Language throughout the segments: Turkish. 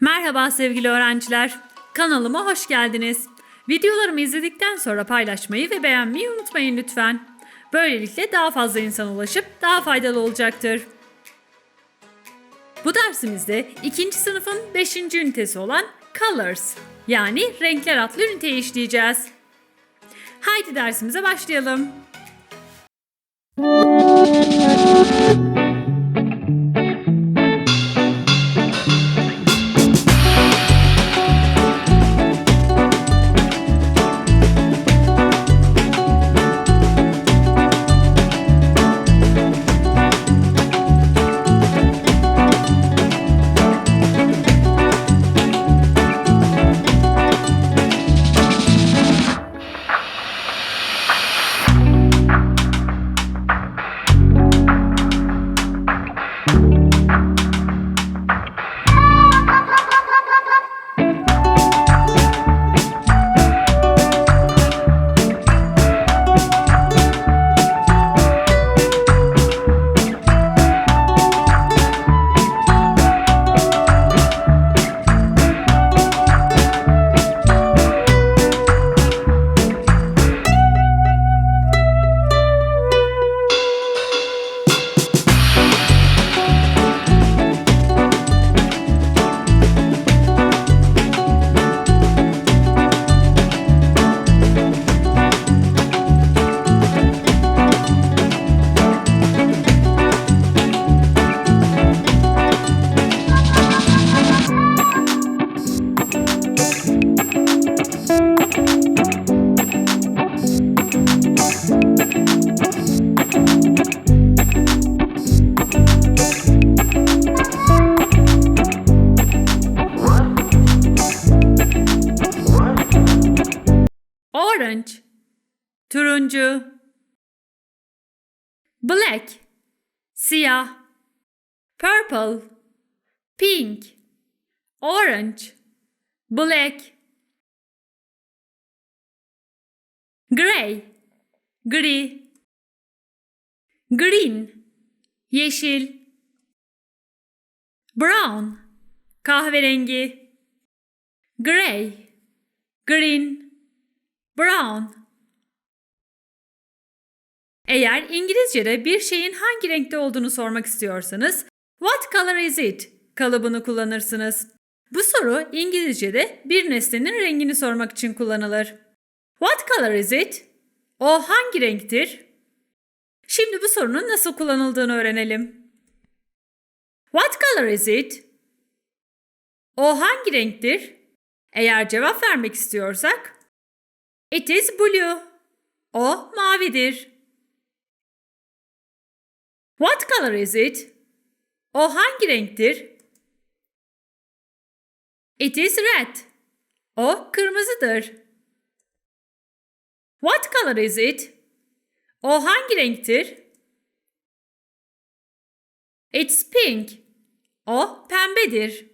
Merhaba sevgili öğrenciler. Kanalıma hoş geldiniz. Videolarımı izledikten sonra paylaşmayı ve beğenmeyi unutmayın lütfen. Böylelikle daha fazla insan ulaşıp daha faydalı olacaktır. Bu dersimizde ikinci sınıfın 5. ünitesi olan Colors yani renkler adlı üniteyi işleyeceğiz. Haydi dersimize başlayalım. Orange. Turuncu. Black. Siyah. Purple. Pink. Orange. Black. Gray. Gri. Green. Yeşil. Brown. Kahverengi. Gray. Green Brown. Eğer İngilizce'de bir şeyin hangi renkte olduğunu sormak istiyorsanız What color is it? kalıbını kullanırsınız. Bu soru İngilizce'de bir nesnenin rengini sormak için kullanılır. What color is it? O hangi renktir? Şimdi bu sorunun nasıl kullanıldığını öğrenelim. What color is it? O hangi renktir? Eğer cevap vermek istiyorsak It is blue. O mavidir. What color is it? O hangi renktir? It is red. O kırmızıdır. What color is it? O hangi renktir? It's pink. O pembedir.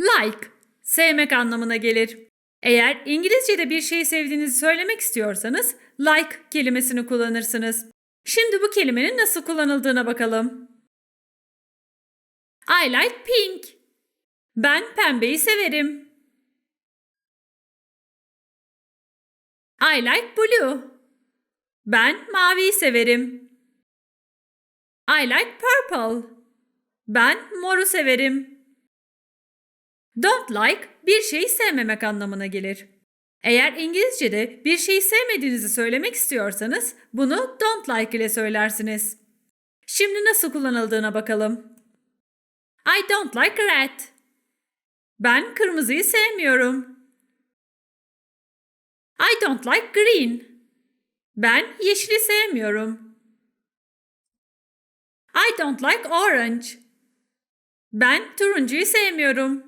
Like, sevmek anlamına gelir. Eğer İngilizce'de bir şey sevdiğinizi söylemek istiyorsanız like kelimesini kullanırsınız. Şimdi bu kelimenin nasıl kullanıldığına bakalım. I like pink. Ben pembeyi severim. I like blue. Ben maviyi severim. I like purple. Ben moru severim. Don't like bir şeyi sevmemek anlamına gelir. Eğer İngilizce'de bir şeyi sevmediğinizi söylemek istiyorsanız bunu don't like ile söylersiniz. Şimdi nasıl kullanıldığına bakalım. I don't like red. Ben kırmızıyı sevmiyorum. I don't like green. Ben yeşili sevmiyorum. I don't like orange. Ben turuncuyu sevmiyorum.